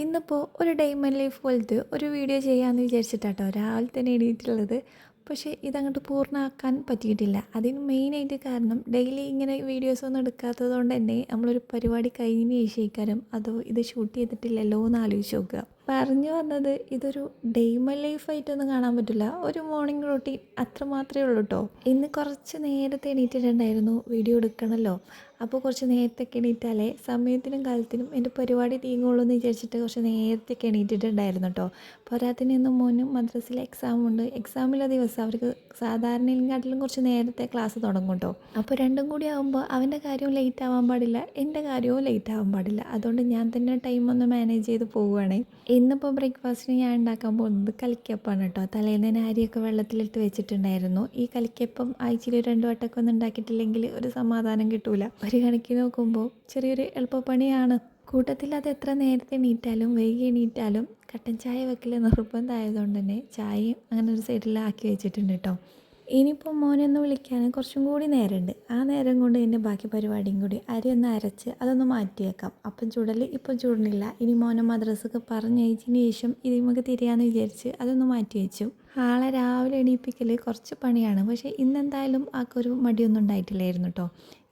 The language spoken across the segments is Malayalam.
ഇന്നിപ്പോൾ ഒരു ഡൈമൻ ലൈഫ് പോലത്തെ ഒരു വീഡിയോ ചെയ്യാമെന്ന് വിചാരിച്ചിട്ടാട്ടോ രാവിലെ തന്നെ എണീറ്റുള്ളത് പക്ഷേ ഇതങ്ങോട്ട് പൂർണമാക്കാൻ പറ്റിയിട്ടില്ല. അതിന് മെയിനായിട്ട് കാരണം ഡെയിലി ഇങ്ങനെ വീഡിയോസ് ഒന്നും എടുക്കാത്തത് കൊണ്ട് തന്നെ നമ്മളൊരു പരിപാടി കഴിഞ്ഞ് ശേഷിക്കാരം അതോ ഇത് ഷൂട്ട് ചെയ്തിട്ടില്ലല്ലോ എന്ന് ആലോചിച്ച് നോക്കുക. പറഞ്ഞു വന്നത് ഇതൊരു ഡെയ്മ ലൈഫായിട്ടൊന്നും കാണാൻ പറ്റില്ല. ഒരു മോർണിംഗ് റൂട്ടീൻ അത്ര മാത്രമേ ഉള്ളൂ കേട്ടോ ഇന്ന് കുറച്ച് നേരത്തെ എണീറ്റിട്ടുണ്ടായിരുന്നു. വീഡിയോ എടുക്കണമല്ലോ അപ്പോൾ കുറച്ച് നേരത്തേക്ക് എണീറ്റാലേ സമയത്തിനും കാലത്തിനും എന്റെ പരിപാടി തീങ്ങുള്ളൂ എന്ന് വിചാരിച്ചിട്ട് കുറച്ച് നേരത്തേക്ക് എണീറ്റിട്ടുണ്ടായിരുന്നു കേട്ടോ പോരാത്തിന് ഇന്ന് മോനും മദ്രസിൽ എക്സാം ഉണ്ട്. എക്സാമിലെ ദിവസം അവർക്ക് സാധാരണയിലും കുറച്ച് നേരത്തെ ക്ലാസ് തുടങ്ങും കേട്ടോ അപ്പോൾ രണ്ടും കൂടി ആകുമ്പോൾ അവന്റെ കാര്യവും ലേറ്റ് ആവാൻ പാടില്ല എന്റെ കാര്യവും ലേറ്റ് ആവാൻ പാടില്ല. അതുകൊണ്ട് ഞാൻ തന്നെ ടൈം ഒന്ന് മാനേജ് ചെയ്ത് പോവുകയാണ് ഇന്നിപ്പോൾ ബ്രേക്ക്ഫാസ്റ്റിന് ഞാൻ ഉണ്ടാക്കാൻ പോകുന്നത് കലിക്കപ്പാണ് കേട്ടോ തലേന്ന് തന്നെ അരിയൊക്കെ വെള്ളത്തിലിട്ട് വെച്ചിട്ടുണ്ടായിരുന്നു. ഈ കലിക്കപ്പം ആഴ്ചയിൽ രണ്ടു വട്ടമൊക്കെ ഒന്നും ഉണ്ടാക്കിയിട്ടില്ലെങ്കിൽ ഒരു സമാധാനം കിട്ടൂല. ഒരു കണക്കിന് നോക്കുമ്പോൾ ചെറിയൊരു എളുപ്പപ്പണിയാണ്. കൂട്ടത്തിൽ അത് എത്ര നേരത്തെ എണീറ്റാലും വൈകി എണീറ്റാലും കട്ടൻ ചായ വെക്കൽ നിർബന്ധമായതുകൊണ്ട് തന്നെ ചായയും അങ്ങനെ ഒരു സൈഡിലാക്കി വെച്ചിട്ടുണ്ട് കേട്ടോ ഇനിയിപ്പോൾ മോനൊന്ന് വിളിക്കാൻ കുറച്ചും കൂടി നേരമുണ്ട് ആ നേരം കൊണ്ട് എന്റെ ബാക്കി പരിപാടിയും കൂടി അരി ഒന്ന് അരച്ച് അതൊന്ന് മാറ്റിയേക്കാം. അപ്പം ചൂടൽ ഇപ്പം ചൂടുന്നില്ല. ഇനി മോനെ മദ്രസക്ക് പറഞ്ഞയച്ചതിന് ശേഷം ഇത് നമുക്ക് തിരിയാന്ന് വിചാരിച്ച് അതൊന്ന് മാറ്റി വെച്ചു ആളെ രാവിലെ എണീപ്പിക്കൽ കുറച്ച് പണിയാണ്. പക്ഷേ ഇന്നെന്തായാലും ഒരു മടിയൊന്നും ഉണ്ടായിട്ടില്ലായിരുന്നു കേട്ടോ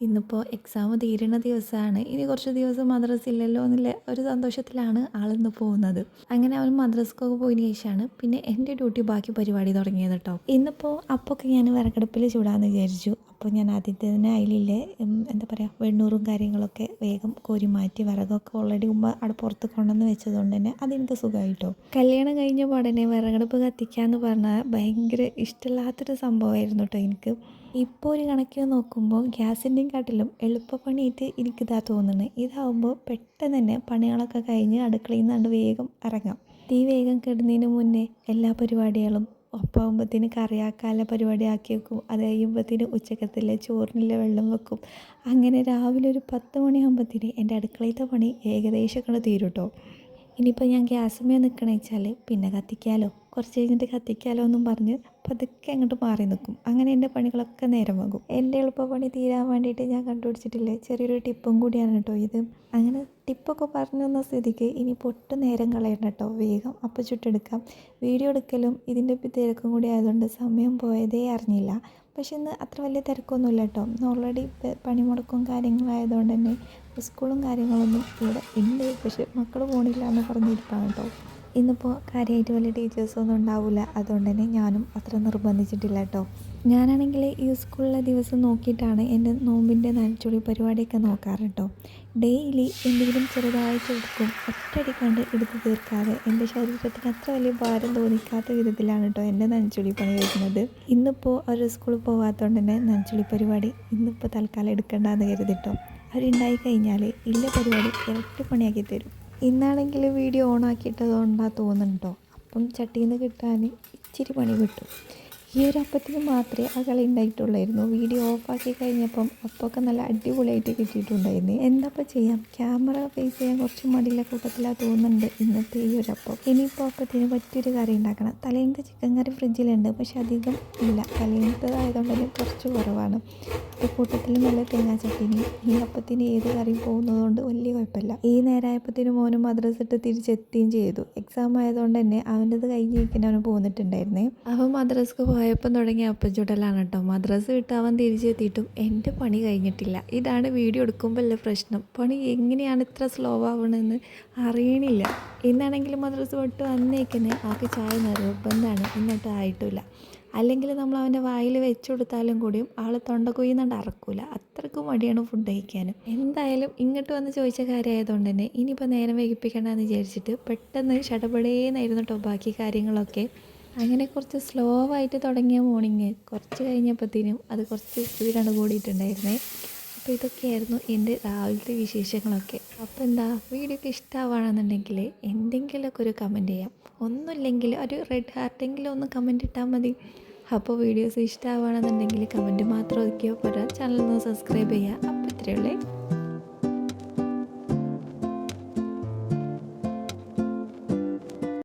ഇന്നിപ്പോൾ എക്സാം തീരുന്ന ദിവസമാണ് ഇനി കുറച്ച് ദിവസം മദ്രസ് ഇല്ലല്ലോ എന്നുള്ള ഒരു സന്തോഷത്തിലാണ് ആളിന്ന് പോകുന്നത്. അങ്ങനെ അവൻ മദ്രസക്കൊക്കെ പോയതിന് ശേഷമാണ് പിന്നെ എന്റെ ഡ്യൂട്ടി ബാക്കി പരിപാടി തുടങ്ങിയത് കേട്ടോ ഇന്നിപ്പോൾ അപ്പൊക്കെ ഞാൻ വിറകടുപ്പിൽ ചൂടാന്ന് വിചാരിച്ചു. അപ്പോൾ ഞാൻ ആദ്യത്തെ തന്നെ അതിലില്ലേ എന്താ പറയുക വെണ്ണൂറും കാര്യങ്ങളൊക്കെ വേഗം കോരി മാറ്റി വിറകൊക്കെ ഓൾറെഡി ഉമ്മ അവിടെ പുറത്ത് കൊണ്ടുവന്ന് വെച്ചതുകൊണ്ട് തന്നെ അതെനിക്ക് സുഖമായിട്ടോ. കല്യാണം കഴിഞ്ഞ പാടനെ വിറകടുപ്പ് കത്തിക്കാന്ന് പറഞ്ഞാൽ ഭയങ്കര ഇഷ്ടമില്ലാത്തൊരു സംഭവമായിരുന്നു കേട്ടോ എനിക്ക്. ഇപ്പോൾ ഒരു കണക്കിന് നോക്കുമ്പോൾ ഗ്യാസിന്റെയും കാട്ടിലും എളുപ്പപ്പണിയായിട്ട് എനിക്കിതാ തോന്നുന്നത് ഇതാവുമ്പോൾ പെട്ടെന്ന് തന്നെ പണികളൊക്കെ കഴിഞ്ഞ് അടുക്കളയിൽ നിന്നാണ്ട് വേഗം ഇറങ്ങാം. തീ വേഗം കിടുന്നതിന് മുന്നേ എല്ലാ പരിപാടികളും കറിയാക്കാനുള്ള പരിപാടി ആക്കി വെക്കും അത് കഴിയുമ്പത്തിന് ഉച്ചക്കത്തിലെ ചോറിനുള്ള വെള്ളം വെക്കും. അങ്ങനെ രാവിലെ ഒരു പത്ത് മണിയാകുമ്പത്തിന് എന്റെ അടുക്കളയിലത്തെ പണി ഏകദേശം ഒക്കെ തീരും കേട്ടോ ഇനിയിപ്പോൾ ഞാൻ ഗ്യാസുമേ മേ വെച്ചാൽ പിന്നെ കത്തിക്കാലോ. കുറച്ച് കഴിഞ്ഞിട്ട് കത്തിക്കാലോ എന്നും പറഞ്ഞ് പതുക്കെ അങ്ങോട്ട് മാറി നിൽക്കും. അങ്ങനെ എന്റെ പണികളൊക്കെ നേരം വകും. എന്റെ എളുപ്പപ്പണി തീരാൻ വേണ്ടിയിട്ട് ഞാൻ കണ്ടുപിടിച്ചിട്ടില്ലേ? ചെറിയൊരു ടിപ്പും കൂടിയാണ് കേട്ടോ ഇത്. അങ്ങനെ ടിപ്പൊക്കെ പറഞ്ഞു തന്ന സ്ഥിതിക്ക് ഇനി പൊട്ട് നേരം കളയണം കേട്ടോ. വേഗം അപ്പം ചുട്ടെടുക്കാം. വീഡിയോ എടുക്കലും ഇതിന്റെ തിരക്കും കൂടി ആയതുകൊണ്ട് സമയം പോയതേ അറിഞ്ഞില്ല. പക്ഷെ ഇന്ന് അത്ര വലിയ തിരക്കൊന്നുമില്ല കേട്ടോ. ഓൾറെഡി പണിമുടക്കും കാര്യങ്ങളായതുകൊണ്ട് തന്നെ സ്കൂളും കാര്യങ്ങളൊന്നും ഇവിടെ ഉണ്ട്. പക്ഷെ മക്കൾ പോണില്ല എന്ന് പറഞ്ഞിരിപ്പാണ് കേട്ടോ. ഇന്നിപ്പോൾ കാര്യമായിട്ട് വലിയ ടീച്ചേഴ്സൊന്നും ഉണ്ടാവില്ല അതുകൊണ്ട് തന്നെ ഞാനും അത്ര നിർബന്ധിച്ചിട്ടില്ല കേട്ടോ ഞാനാണെങ്കിൽ ഈ സ്കൂളിലെ ദിവസം നോക്കിയിട്ടാണ് എന്റെ നോമ്പിന്റെ നനച്ചുളി പരിപാടിയൊക്കെ നോക്കാറ് കേട്ടോ ഡെയിലി എന്തെങ്കിലും ചെറുതായിട്ട് എടുക്കും. ഒറ്റടി കണ്ട് എടുത്ത് തീർക്കാതെ എന്റെ ശരീരത്തിന് അത്ര വലിയ ഭാരം തോന്നിക്കാത്ത വിധത്തിലാണ് കേട്ടോ എന്റെ നനച്ചുളി പണി വരുന്നത് ഇന്നിപ്പോൾ ഒരു സ്കൂളിൽ പോകാത്തതുകൊണ്ട് തന്നെ നനച്ചുളി പരിപാടി ഇന്നിപ്പോൾ തൽക്കാലം എടുക്കേണ്ടെന്ന് കരുതിട്ടോ. അവരുണ്ടായി കഴിഞ്ഞാൽ ഇല്ല പരിപാടി ഇരട്ടി പണിയാക്കി തരും. ഇന്നാണെങ്കിൽ വീഡിയോ ഓൺ ആക്കിയിട്ടതുകൊണ്ടാണ് തോന്നുന്നുണ്ടോ? അപ്പം ചട്ടിയിൽ നിന്ന് കിട്ടാൻ ഇച്ചിരി പണി കിട്ടും. ഈ ഒരു അപ്പത്തിന് മാത്രമേ ആ കളി ഉണ്ടായിട്ടുള്ളായിരുന്നു. വീഡിയോ ഓഫാക്കി കഴിഞ്ഞപ്പം അപ്പമൊക്കെ നല്ല അടിപൊളിയായിട്ട് കിട്ടിയിട്ടുണ്ടായിരുന്നു. എന്താപ്പോൾ ചെയ്യാം? ക്യാമറ ഫേസ് ചെയ്യാൻ കുറച്ച് മടിയുള്ള കൂട്ടത്തിലാണ് തോന്നുന്നുണ്ട് ഇന്നത്തെ ഈ ഒരു അപ്പം. ഇനിയിപ്പോൾ അപ്പത്തിന് പറ്റിയൊരു കറി ഉണ്ടാക്കണം. തലേന്റെ ചിക്കൻ കറി ഫ്രിഡ്ജിലുണ്ട് പക്ഷെ അധികം ഇല്ല. തലേന്റെതായതുകൊണ്ട് തന്നെ കുറച്ച് കുറവാണ്. അപ്പോൾ കൂട്ടത്തിൽ നല്ല തേങ്ങാ ചട്ടിനി. ഈ അപ്പത്തിന് ഏത് കറിയും പോകുന്നതുകൊണ്ട് വലിയ കുഴപ്പമില്ല. ഈ നേരായപ്പത്തിന് മോനും മദ്രസ് ഇട്ട് തിരിച്ചെത്തുകയും ചെയ്തു. എക്സാം ആയതുകൊണ്ട് തന്നെ അവന്റെത് കഴിഞ്ഞിരിക്കുന്ന അവന് പോന്നിട്ടുണ്ടായിരുന്നേ. അവൻ മദ്രസ്ക്ക് പോയ പോയപ്പം തുടങ്ങിയ അപ്പം ചുടലാണ് കേട്ടോ. മദ്രസ് വിട്ട് അവൻ തിരിച്ചെത്തിയിട്ടും എന്റെ പണി കഴിഞ്ഞിട്ടില്ല. ഇതാണ് വീഡിയോ എടുക്കുമ്പോഴുള്ള പ്രശ്നം. പണി എങ്ങനെയാണ് ഇത്ര സ്ലോ ആവണമെന്ന് അറിയണില്ല. ഇന്നാണെങ്കിൽ മദ്രസ് വിട്ട് വന്നേക്കുന്നത് ആൾക്ക് ചായ നിർബന്ധമാണ് എന്നിട്ട് ആയിട്ടില്ല. അല്ലെങ്കിൽ നമ്മൾ അവന്റെ വായിൽ വെച്ചു കൊടുത്താലും കൂടിയും ആൾ തൊണ്ട കൊയ്യുന്നുണ്ട് അറക്കൂല. അത്രക്കും മടിയാണ് ഫുഡ് കഴിക്കാൻ എന്തായാലും ഇങ്ങോട്ട് വന്ന് ചോദിച്ച കാര്യമായതുകൊണ്ട് തന്നെ ഇനിയിപ്പോൾ നേരം വൈകിപ്പിക്കണമെന്ന് വിചാരിച്ചിട്ട് പെട്ടെന്ന് ഷടപടേന്നായിരുന്നു കേട്ടോ ബാക്കി കാര്യങ്ങളൊക്കെ. അങ്ങനെ കുറച്ച് സ്ലോ ആയിട്ട് തുടങ്ങിയ മോർണിംഗ് കുറച്ച് കഴിഞ്ഞപ്പോഴത്തേനും അത് കുറച്ച് സ്പീഡാണ് കൂടിയിട്ടുണ്ടായിരുന്നേ. അപ്പോൾ ഇതൊക്കെയായിരുന്നു എന്റെ രാവിലത്തെ വിശേഷങ്ങളൊക്കെ. അപ്പോൾ എന്താ വീഡിയോ ഒക്കെ ഇഷ്ടമാവുകയാണെന്നുണ്ടെങ്കിൽ എന്തെങ്കിലുമൊക്കെ ഒരു കമന്റ് ചെയ്യാം. ഒന്നുമില്ലെങ്കിൽ ഒരു റെഡ് ഹാർട്ടെങ്കിലും ഒന്ന് കമന്റ് ഇട്ടാൽ മതി. അപ്പോൾ വീഡിയോസ് ഇഷ്ടമാവുകയാണെന്നുണ്ടെങ്കിൽ കമന്റ് മാത്രം ഒതുക്കിയാൽ പോരാ ചാനൽ ഒന്ന് സബ്സ്ക്രൈബ് ചെയ്യുക. അപ്പോൾ ഇത്രയുള്ളേ